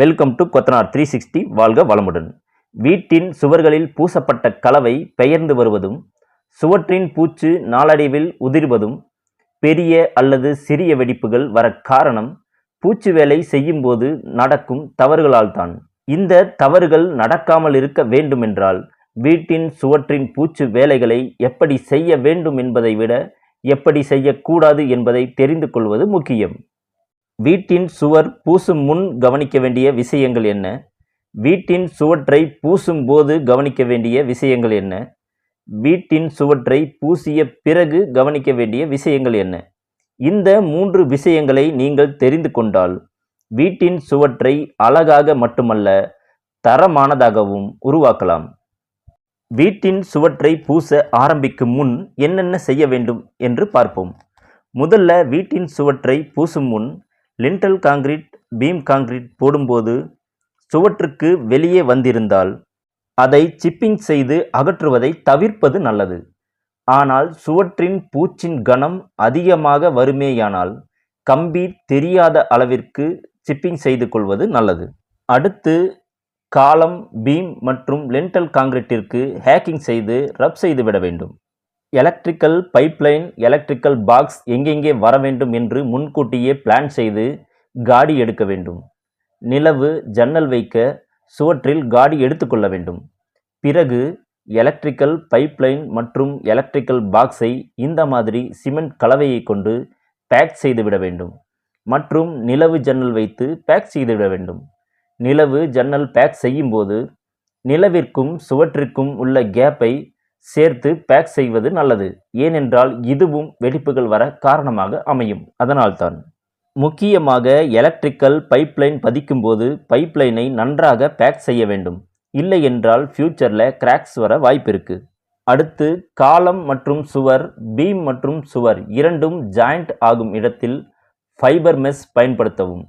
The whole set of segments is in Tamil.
Welcome to Kothanar three sixty வாழ்க வளமுடன். வீட்டின் சுவர்களில் பூசப்பட்ட கலவை பெயர்ந்து வருவதும் சுவற்றின் பூச்சு நாளடைவில் உதிர்வதும் பெரிய அல்லது சிறிய வெடிப்புகள் வர காரணம் பூச்சு வேலை செய்யும்போது நடக்கும் தவறுகளால்தான் இந்த தவறுகள் நடக்காமல் இருக்க வேண்டுமென்றால் வீட்டின் சுவற்றின் பூச்சு வேலைகளை எப்படி செய்ய வேண்டும் என்பதை விட எப்படி செய்யக்கூடாது என்பதை தெரிந்து கொள்வது முக்கியம். வீட்டின் சுவர் பூசும் முன் கவனிக்க வேண்டிய விஷயங்கள் என்ன? வீட்டின் சுவற்றை பூசும் போது கவனிக்க வேண்டிய விஷயங்கள் என்ன? வீட்டின் சுவற்றை பூசிய பிறகு கவனிக்க வேண்டிய விஷயங்கள் என்ன? இந்த மூன்று விஷயங்களை நீங்கள் தெரிந்து கொண்டால் வீட்டின் சுவற்றை அழகாக மட்டுமல்ல தரமானதாகவும் உருவாக்கலாம். வீட்டின் சுவற்றை பூச ஆரம்பிக்கும் முன் என்னென்ன செய்ய வேண்டும் என்று பார்ப்போம். முதல்ல வீட்டின் சுவற்றை பூசும் முன் லிண்டல் காங்கிரீட் பீம் காங்கிரீட் போடும்போது சுவற்றுக்கு வெளியே வந்திருந்தால் அதை சிப்பிங் செய்து அகற்றுவதை தவிர்ப்பது நல்லது. ஆனால் சுவற்றின் பூச்சின் கனம் அதிகமாக வருமேயானால் கம்பி தெரியாத அளவிற்கு சிப்பிங் செய்து கொள்வது நல்லது. அடுத்து காலம் பீம் மற்றும் லென்டல் காங்கிரீட்டிற்கு ஹேக்கிங் செய்து ரப் செய்து விட வேண்டும். எலக்ட்ரிக்கல் பைப்லைன் எலக்ட்ரிக்கல் பாக்ஸ் எங்கெங்கே வர வேண்டும் என்று முன்கூட்டியே பிளான் செய்து காடி எடுக்க வேண்டும். நிலவு ஜன்னல் வைக்க சுவற்றில் காடி எடுத்துக்கொள்ள வேண்டும். பிறகு எலக்ட்ரிக்கல் பைப்லைன் மற்றும் எலக்ட்ரிக்கல் பாக்ஸை இந்த மாதிரி சிமெண்ட் கலவையை கொண்டு பேக் செய்துவிட வேண்டும். மற்றும் நிலவு ஜன்னல் வைத்து பேக் செய்துவிட வேண்டும். நிலவு ஜன்னல் பேக் செய்யும்போது நிலவிற்கும் சுவற்றிற்கும் உள்ள கேப்பை சேர்த்து பேக் செய்வது நல்லது. ஏனென்றால் இதுவும் வெடிப்புகள் வர காரணமாக அமையும். அதனால்தான் முக்கியமாக எலக்ட்ரிக்கல் பைப்லைன் பதிக்கும்போது பைப்லைனை நன்றாக பேக் செய்ய வேண்டும். இல்லை என்றால் ஃப்யூச்சரில் கிராக்ஸ் வர வாய்ப்பிருக்கு அடுத்து காலம் மற்றும் சுவர் பீம் மற்றும் சுவர் இரண்டும் ஜாயிண்ட் ஆகும் இடத்தில் ஃபைபர் மெஸ் பயன்படுத்தவும்.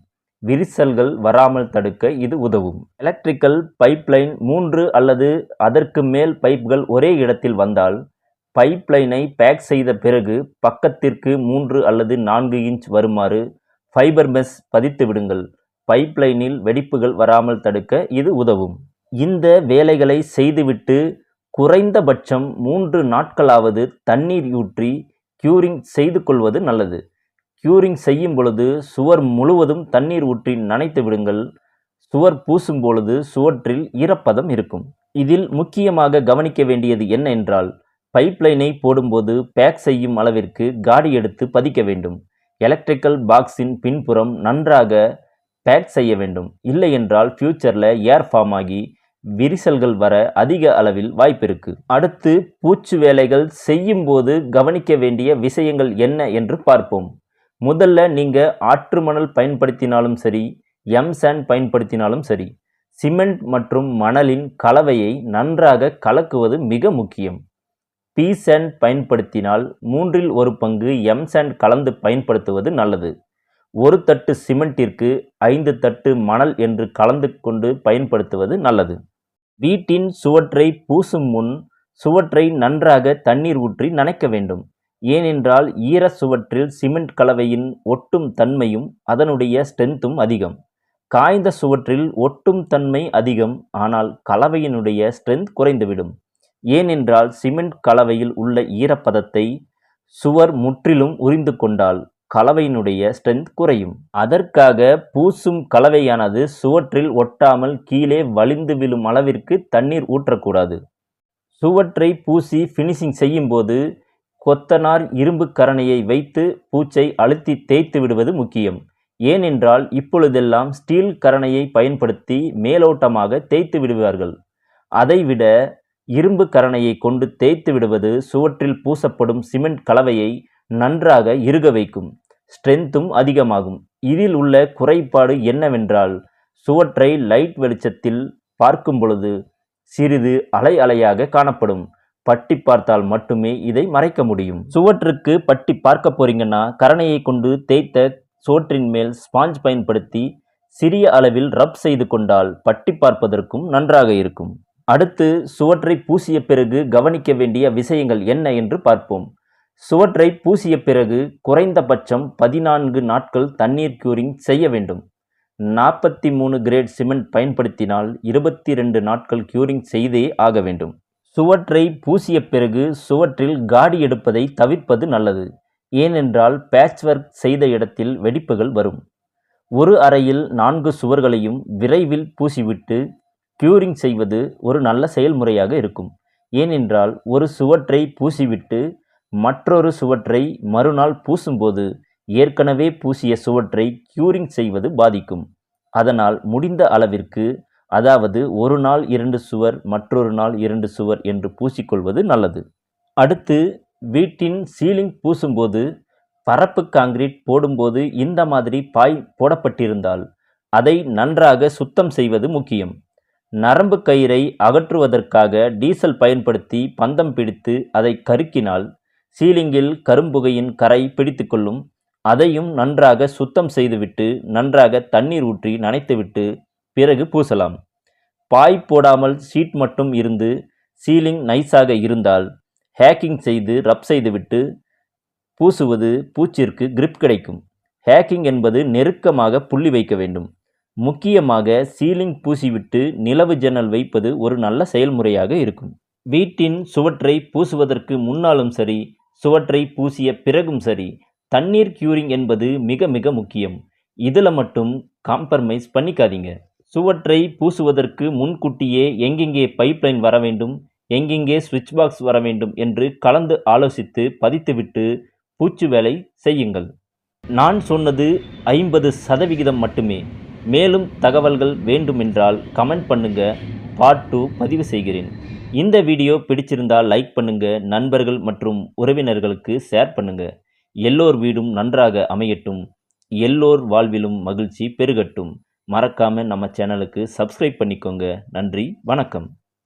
விரிசல்கள் வராமல் தடுக்க இது உதவும். எலக்ட்ரிக்கல் பைப்லைன் மூன்று அல்லது அதற்கு மேல் பைப்கள் ஒரே இடத்தில் வந்தால் பைப்லைனை பேக் செய்த பிறகு பக்கத்திற்கு மூன்று அல்லது நான்கு இன்ச் வருமாறு ஃபைபர் மெஸ் பதித்து விடுங்கள். பைப்லைனில் வெடிப்புகள் வராமல் தடுக்க இது உதவும். இந்த வேலைகளை செய்துவிட்டு குறைந்தபட்சம் மூன்று நாட்களாவது தண்ணீர் ஊற்றி க்யூரிங் செய்து கொள்வது நல்லது. க்யூரிங் செய்யும் பொழுது சுவர் முழுவதும் தண்ணீர் ஊற்றி நனைத்து விடுங்கள். சுவர் பூசும் பொழுது சுவற்றில் ஈரப்பதம் இருக்கும். இதில் முக்கியமாக கவனிக்க வேண்டியது என்ன என்றால் பைப்லைனை போடும்போது பேக் செய்யும் அளவிற்கு காடி எடுத்து பதிக்க வேண்டும். எலக்ட்ரிக்கல் பாக்ஸின் பின்புறம் நன்றாக பேக் செய்ய வேண்டும். இல்லை என்றால் ஃப்யூச்சரில் ஏர் ஃபார்ம் ஆகி விரிசல்கள் வர அதிக அளவில் வாய்ப்பிருக்கு அடுத்து பூச்சு வேலைகள் செய்யும்போது கவனிக்க வேண்டிய விஷயங்கள் என்ன என்று பார்ப்போம். முதல்ல நீங்கள் ஆற்று மணல் பயன்படுத்தினாலும் சரி எம் சேண்ட் பயன்படுத்தினாலும் சரி சிமெண்ட் மற்றும் மணலின் கலவையை நன்றாக கலக்குவது மிக முக்கியம். பி சேண்ட் பயன்படுத்தினால் மூன்றில் ஒரு பங்கு எம் சேண்ட் கலந்து பயன்படுத்துவது நல்லது. ஒரு தட்டு சிமெண்டிற்கு ஐந்து தட்டு மணல் என்று கலந்து கொண்டு பயன்படுத்துவது நல்லது. வீட்டின் சுவற்றை பூசும் முன் சுவற்றை நன்றாக தண்ணீர் ஊற்றி நனைக்க வேண்டும். ஏனென்றால் ஈர சுவற்றில் சிமெண்ட் கலவையின் ஒட்டும் தன்மையும் அதனுடைய ஸ்ட்ரென்த்தும் அதிகம். காய்ந்த சுவற்றில் ஒட்டும் தன்மை அதிகம் ஆனால் கலவையினுடைய ஸ்ட்ரென்த் குறைந்துவிடும். ஏனென்றால் சிமெண்ட் கலவையில் உள்ள ஈரப்பதத்தை சுவர் முற்றிலும் உறிந்து கொண்டால் கலவையினுடைய ஸ்ட்ரென்த் குறையும். அதற்காக பூசும் கலவையானது சுவற்றில் ஒட்டாமல் கீழே வலிந்து விழும் அளவிற்கு தண்ணீர் ஊற்றக்கூடாது. சுவற்றை பூசி ஃபினிஷிங் செய்யும்போது கொத்தனார் இரும்பு கரணையை வைத்து பூச்சை அழுத்தி தேய்த்து விடுவது முக்கியம். ஏனென்றால் இப்பொழுதெல்லாம் ஸ்டீல் கரணையை பயன்படுத்தி மேலோட்டமாக தேய்த்து விடுவார்கள். அதைவிட இரும்பு கரணையை கொண்டு தேய்த்து விடுவது சுவற்றில் பூசப்படும் சிமெண்ட் கலவையை நன்றாக இறுக வைக்கும். ஸ்ட்ரென்த்தும் அதிகமாகும். இதில் உள்ள குறைபாடு என்னவென்றால் சுவற்றை லைட் வெளிச்சத்தில் பார்க்கும் பொழுது சிறிது அலை அலையாக காணப்படும். பட்டி பார்த்தால் மட்டுமே இதை மறைக்க முடியும். சுவற்றுக்கு பட்டி பார்க்க போறீங்கன்னா கரணையை கொண்டு தேய்த்த சோற்றின் மேல் ஸ்பாஞ்ச் பயன்படுத்தி சிறிய அளவில் ரப் செய்து கொண்டால் பட்டி பார்ப்பதற்கும் நன்றாக இருக்கும். அடுத்து சுவற்றை பூசிய பிறகு கவனிக்க வேண்டிய விஷயங்கள் என்ன என்று பார்ப்போம். சுவற்றை பூசிய பிறகு குறைந்தபட்சம் பதினான்கு நாட்கள் தண்ணீர் க்யூரிங் செய்ய வேண்டும். நாற்பத்தி மூணு கிரேட் சிமெண்ட் பயன்படுத்தினால் இருபத்தி ரெண்டு நாட்கள் க்யூரிங் செய்தே ஆக வேண்டும். சுவற்றை பூசிய பிறகு சுவற்றில் காடி எடுப்பதை தவிர்ப்பது நல்லது. ஏனென்றால் பேட்ச் ஒர்க் செய்த இடத்தில் வெடிப்புகள் வரும். ஒரு அறையில் நான்கு சுவர்களையும் விரைவில் பூசிவிட்டு க்யூரிங் செய்வது ஒரு நல்ல செயல்முறையாக இருக்கும். ஏனென்றால் ஒரு சுவற்றை பூசிவிட்டு மற்றொரு சுவற்றை மறுநாள் பூசும்போது ஏற்கனவே பூசிய சுவற்றை க்யூரிங் செய்வது பாதிக்கும். அதனால் முடிந்த அளவிற்கு அதாவது ஒரு நாள் இரண்டு சுவர் மற்றொரு நாள் இரண்டு சுவர் என்று பூசிக்கொள்வது நல்லது. அடுத்து வீட்டின் சீலிங் பூசும்போது பரப்பு காங்கிரீட் போடும்போது இந்த மாதிரி பாய் போடப்பட்டிருந்தால் அதை நன்றாக சுத்தம் செய்வது முக்கியம். நரம்பு கயிறை அகற்றுவதற்காக டீசல் பயன்படுத்தி பந்தம் பிடித்து அதை கருக்கினால் சீலிங்கில் கரும்புகையின் கரை பிடித்துக்கொள்ளும். அதையும் நன்றாக சுத்தம் செய்துவிட்டு நன்றாக தண்ணீர் ஊற்றி நனைத்துவிட்டு பிறகு பூசலாம். பாய் போடாமல் ஷீட் மட்டும் இருந்து சீலிங் நைஸாக இருந்தால் ஹேக்கிங் செய்து ரப் செய்துவிட்டு பூசுவது பூச்சிற்கு கிரிப் கிடைக்கும். ஹேக்கிங் என்பது நெருக்கமாக புள்ளி வைக்க வேண்டும். முக்கியமாக சீலிங் பூசிவிட்டு நிலவு ஜன்னல் வைப்பது ஒரு நல்ல செயல்முறையாக இருக்கும். வீட்டின் சுவற்றை பூசுவதற்கு முன்னாலும் சரி சுவற்றை பூசிய பிறகும் சரி தண்ணீர் க்யூரிங் என்பது மிக மிக முக்கியம். இதில் மட்டும் காம்ப்ரமைஸ் பண்ணிக்காதீங்க. சுவற்றை பூசுவதற்கு முன்கூட்டியே எங்கெங்கே பைப்லைன் வர வேண்டும் எங்கெங்கே சுவிட்ச் பாக்ஸ் வர வேண்டும் என்று கலந்து ஆலோசித்து பதித்துவிட்டு பூச்சு வேலை செய்யுங்கள். நான் சொன்னது ஐம்பது சதவிகிதம் மட்டுமே. மேலும் தகவல்கள் வேண்டுமென்றால் கமெண்ட் பண்ணுங்க பார்ட் டூ பதிவு செய்கிறேன். இந்த வீடியோ பிடிச்சிருந்தால் லைக் பண்ணுங்க நண்பர்கள் மற்றும் உறவினர்களுக்கு ஷேர் பண்ணுங்க. எல்லோர் வீடும் நன்றாக அமையட்டும். எல்லோர் வாழ்விலும் மகிழ்ச்சி பெருகட்டும். மறக்காமல் நம்ம சேனலுக்கு சப்ஸ்கிரைப் பண்ணிக்கோங்க. நன்றி வணக்கம்.